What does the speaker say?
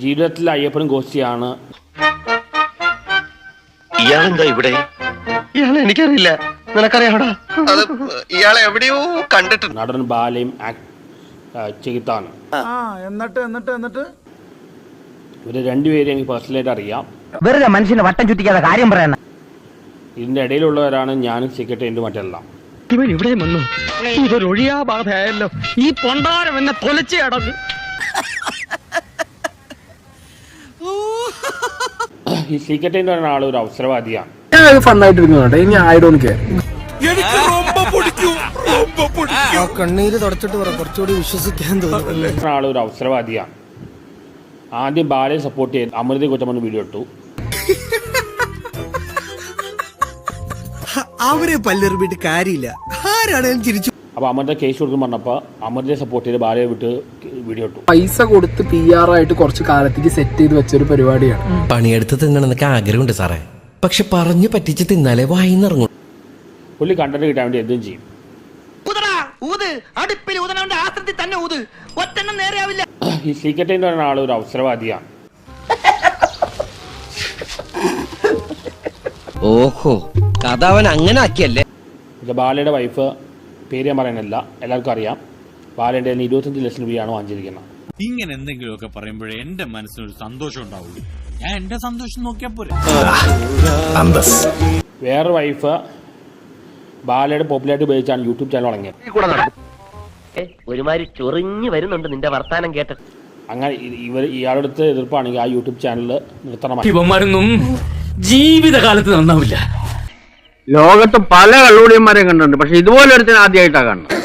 ജീവിതത്തിൽ അയ്യപ്പനും ഗോസ്റ്റിയാണ് ഇയാളെന്താ ഇവിടെ? ഇയാളെ എനിക്കറിയില്ല. നിനക്കറിയാടാ അത് ഇയാളെ എവിടെയോ കണ്ടിട്ടുണ്ട് നടൻ ബാലയും ആക്- ആ, ചെയ്താണ്. ആ എന്നിട്ട് എന്നിട്ട് എന്നിട്ട്? ഇവർ രണ്ടുപേരെയും എനിക്ക് പേഴ്സണലായിട്ട് അറിയാം. വെറുതെ മനുഷ്യനെ വട്ടം ചുറ്റിക്കാതെ കാര്യം പറയണം ഇതിന്റെ ഇടയിലുള്ളവരാണ് ഞാനും സെക്രട്ടറിയും മറ്റെല്ലാം. ഇവൻ ഇവിടെ വന്നു. ഇതൊരു ഒഴിയാ ബാധയായല്ലോ ഈ പൊണ്ടാരം എന്നെ തൊലച്ചേ അടങ്ങ് ഈ സീക്രട്ട് എന്ന് പറയുന്ന ആൾ ഒരു അവസരവാദിയാണ്. ഞാൻ ഫണ്ണായിട്ട് ഇരുന്നോട്ടെ ഇനി ഐ ഡോണ്ട് കെയർ കണ്ണീര് തുടച്ചിട്ട് പറ. കുറച്ചുകൂടി വിശ്വസിക്കാൻ തോന്നുന്നു. ആൾ ഒരു അവസരവാദിയാണ്. ആദ്യം ബാലയെ സപ്പോർട്ട് ചെയ്ത് അമൃതയെ കുറ്റമെന്ന് വീഡിയോ ഇട്ടു. അവരെ പല്ലെറിഞ്ഞിട്ട് കാര്യമില്ല. ആരാണെങ്കിലും ചിരിച്ചു അപ്പോൾ അമൃത കേസ് കൊടുക്കും പറഞ്ഞപ്പോൾ അമൃതയെ സപ്പോർട്ട് ചെയ്ത് ഭാര്യയെ വിട്ട് വീഡിയോ ഇട്ടു. പൈസ കൊടുത്ത് പി ആർ ആയിട്ട് കുറച്ച് കാലത്തേക്ക് സെറ്റ് ചെയ്ത് വെച്ചൊരു പരിപാടിയാണ്. പണിയെടുത്ത് തിന്നണമെന്നൊക്കെ ആഗ്രഹമുണ്ട് സാറേ. പക്ഷെ പറഞ്ഞു പറ്റിച്ച് തിന്നാലേ വായിന്നിറങ്ങും പുള്ളി കണ്ടന്റ് കിട്ടാൻ വേണ്ടി എന്തും ചെയ്യും. ഊത്. അടുപ്പിൽ ഊതനവന്റെ ആസ്ത്രത്തിൽ തന്നെ ഊത്. ഒറ്റെണ്ണം നേരെയാവില്ല. ഈ സീക്രട്ട് എന്ന് പറയുന്ന ആൾ ഒരു അവസരവാദിയാണ്. ഓഹോ കഥ അവൻ അങ്ങനെ ആക്കിയല്ലേ? ഇത് ബാലയുടെ വൈഫ് പേര് ഞാൻ പറയുന്നില്ല. എല്ലാവർക്കും അറിയാം. നിന്ന് ഇരുപത്തഞ്ച് ലക്ഷം രൂപയാണ് വാങ്ങിച്ചിരിക്കുന്നത്. ഇങ്ങനെ എന്തെങ്കിലുമൊക്കെ പറയുമ്പോഴേ എന്റെ മനസ്സിനൊരു സന്തോഷം ഉണ്ടാവുള്ളൂ. ഞാൻ എന്റെ സന്തോഷം നോക്കിയാ പോരെ. വേറെ വൈഫ് ബാലയുടെ പോപ്പുലാരിറ്റി ഉപയോഗിച്ചാണ് യൂട്യൂബ് ചാനൽ തുടങ്ങിയത്. ഒരുമാതിരി ചൊറിഞ്ഞു വരുന്നുണ്ട് നിന്റെ വർത്താനം കേട്ട. അങ്ങനെ ഇവർ ഇയാളടുത്ത് എതിർപ്പാണെങ്കിൽ ആ യൂട്യൂബ് ചാനൽ നിർത്തണം. ഇവന്മാരൊന്നും ജീവിതകാലത്ത് നന്നാവില്ല. ലോകത്ത് പല കള്ളുടിയന്മാരെയും കണ്ടിട്ടുണ്ട്. പക്ഷെ ഇതുപോലെ ഒരുത്തിന് ആദ്യമായിട്ടാണ് കാണുന്നത്